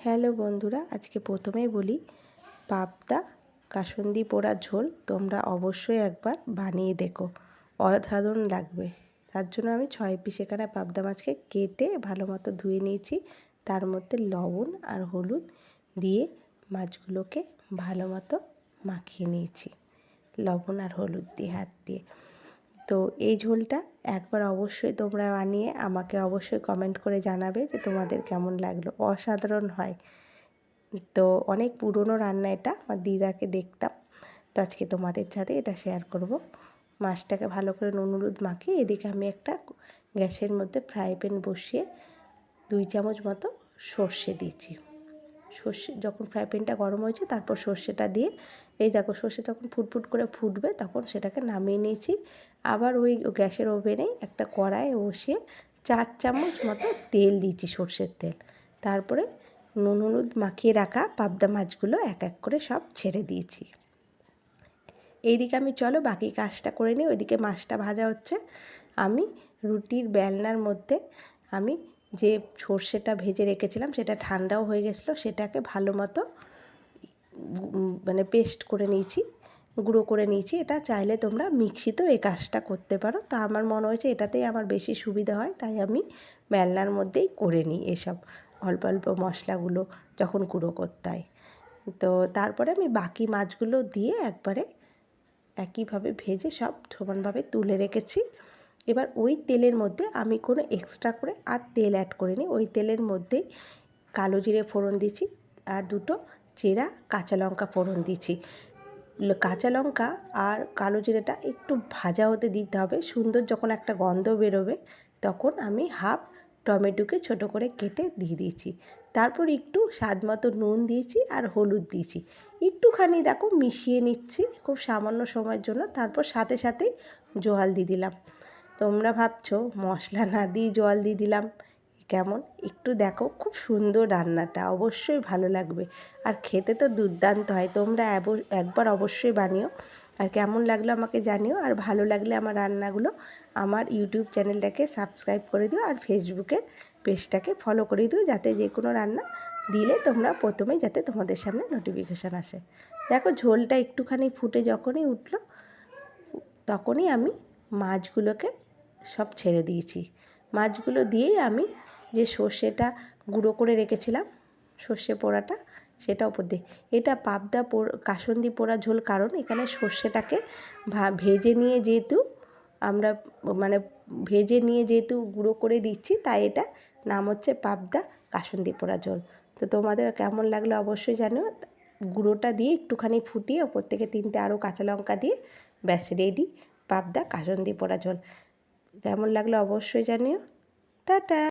Hello বন্ধুরা, আজকে প্রথমেই বলি, পাবদা কাসুন্দি পোড়া ঝোল তোমরা অবশ্যই একবার বানিয়ে দেখো। অসাধারণ লাগবে। তার জন্য আমি ছয় পিস এখানে পাবদা মাছকে কেটে ভালো মতো ধুয়ে নিয়েছি। তার মধ্যে লবণ আর হলুদ দিয়ে মাছগুলোকে ভালো মতো মাখিয়ে নিয়েছি। লবণ আর হলুদ দিয়ে, হাত দিয়ে। তো এই ঝোলটা একবার অবশ্যই তোমরা বানিয়ে আমাকে অবশ্যই কমেন্ট করে জানাবে যে তোমাদের কেমন লাগল। অসাধারণ হয়। তো অনেক পুরনো রান্না এটা, আমার দিদাকে দেখতাম। তো আজকে তোমাদের সাথে এটা শেয়ার করব। মাছটাকে ভালো করে নুন হলুদ মাখিয়ে এদিকে আমি একটা গ্যাসের মধ্যে ফ্রাই প্যান বসিয়ে দুই চামচ মতো সর্ষে দিয়েছি। সর্ষে, যখন ফ্রাই প্যানটা গরম হয়েছে, তারপর সর্ষেটা দিয়ে, এই দেখো সর্ষে তখন ফুটফুট করে ফুটবে, তখন সেটাকে নামিয়ে নিয়েছি। আবার ওই গ্যাসের ওভেনেই একটা কড়াই বসিয়ে চার চামচ মতো তেল দিয়েছি সর্ষের তেল। তারপরে নুন হলুদ মাখিয়ে রাখা পাবদা মাছগুলো এক এক করে সব ছেড়ে দিয়েছি। এইদিকে আমি চলো বাকি কাজটা করে নিই, ওইদিকে মাছটা ভাজা হচ্ছে। আমি রুটির বেলনার মধ্যে আমি যে সর্ষেটা ভেজে রেখেছিলাম, সেটা ঠান্ডাও হয়ে গেছিল, সেটাকে ভালো মতো মানে পেস্ট করে নিয়েছি, গুঁড়ো করে নিয়েছি। এটা চাইলে তোমরা মিক্সিতেও এই কাজটা করতে পারো। তো আমার মনে হয়েছে এটাতেই আমার বেশি সুবিধা হয়, তাই আমি বেলনার মধ্যেই করে নিই এসব অল্প অল্প মশলাগুলো যখন গুঁড়ো করতে হয়। তো তারপরে আমি বাকি মাছগুলো দিয়ে একবারে একইভাবে ভেজে সব সমানভাবে তুলে রেখেছি। এবার ওই তেলের মধ্যে আমি কোনো এক্সট্রা করে আর তেল অ্যাড করিনি ওই তেলের মধ্যেই কালো জিরে ফোড়ন দিয়েছি আর দুটো চেরা কাঁচা লঙ্কা ফোড়ন দিয়েছি। কাঁচা লঙ্কা আর কালো জিরেটা একটু ভাজা হতে দিতে হবে। সুন্দর যখন একটা গন্ধ বেরোবে তখন আমি হাফ টমেটোকে ছোট করে কেটে দিয়ে দিয়েছি। তারপর একটু স্বাদ মতো নুন দিয়েছি আর হলুদ দিয়েছি। একটুখানি দেখো মিশিয়ে নিচ্ছি খুব সামান্য সময়ের জন্য। তারপর সাথে সাথেই জল দিয়ে দিলাম। তোমরা ভাবছ মশলা না দিয়ে জল দিয়ে দিলাম? কেমন? একটু দেখো, খুব সুন্দর রান্নাটা, অবশ্যই ভালো লাগবে। আর খেতে তো দুর্দান্ত হয়, তোমরা একবার অবশ্যই বানিও। আর কেমন লাগল আমাকে জানিও, আর ভালো লাগলে আমার রান্নাগুলো আমার ইউটিউব চ্যানেলটাকে সাবস্ক্রাইব করে দিও, আর ফেসবুকের পেজটাকে ফলো করে দিও, যাতে যে কোনো রান্না দিলে তোমরা প্রথমেই যাতে তোমাদের সামনে নোটিফিকেশান আসে। দেখো, ঝোলটা একটুখানি ফুটে যখনই উঠল, তখনই আমি মাছগুলোকে সব ছেড়ে দিয়েছি। মাছগুলো দিয়েই আমি যে সর্ষেটা গুঁড়ো করে রেখেছিলাম, সর্ষে পোড়াটা, সেটা ওপর দিয়ে। এটা পাবদা কাসন্দি পোড়া ঝোল কারণ এখানে সর্ষেটাকে ভেজে নিয়ে যেহেতু আমরা মানে ভেজে নিয়ে যেহেতু গুঁড়ো করে দিচ্ছি, তাই এটা নাম হচ্ছে পাবদা কাসন্দি পোড়া ঝোল। তো তোমাদের কেমন লাগল অবশ্যই জানো গুঁড়োটা দিয়ে একটুখানি ফুটিয়ে ওপর থেকে তিনটে আরও কাঁচা লঙ্কা দিয়ে ব্যাস রেডি, পাবদা কাসন্দি পোড়া ঝোল। কেমন লাগল অবশ্যই জানিও। টাটা।